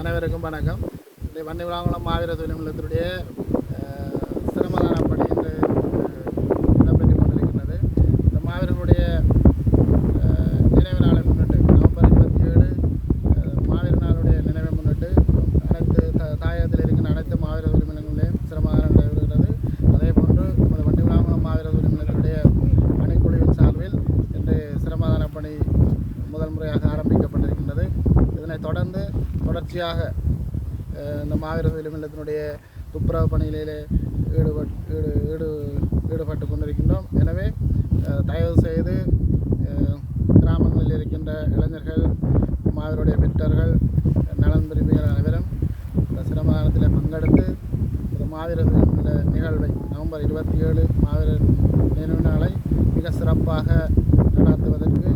அனைவருக்கும் வணக்கம். இந்த வண்டி விழாங்குளம் மாவீர தொழில் சிரமதான பணி இன்று அஹ், இடம்பெற்று கொண்டிருக்கின்றது. இந்த மாவீரர்களுடைய நினைவு நாளை முன்னிட்டு நவம்பர் இருபத்தி ஏழு மாவீர நாளுடைய நினைவை முன்னிட்டு அனைத்து த- தாயகத்தில் இருக்கின்ற அனைத்து மாவீர தொழில் நிலையங்களிலும் சிரமதானம் நடைபெறுகிறது அதே போன்று நமது வண்டி விழாங்குளம் மாவீர தொழில் பணிக்குழுவின் சார்பில் இன்று சிரமதான பணி முதல் முறையாக ஆரம்பிக்கப்பட்டிருக்கின்றது. இதனைத் தொடர்ந்து தொடர்ச்சியாக இந்த மாவீரர் இல்லத்தினுடைய துப்புரவு பணிகளிலே ஈடுபட் ஈடு ஈடு ஈடுபட்டு கொண்டிருக்கின்றோம். எனவே தயவு செய்து கிராமங்களில் இருக்கின்ற இளைஞர்கள் மாவீருடைய பெற்றோர்கள் நலன் விரும்பிகள் அனைவரும் இந்த சிரமதானத்தில் பங்கெடுத்து இந்த மாவீரர் நிகழ்வை நவம்பர் இருபத்தி ஏழு மாவீரர் நினைவு நாளை மிக சிறப்பாக நடாத்துவதற்கு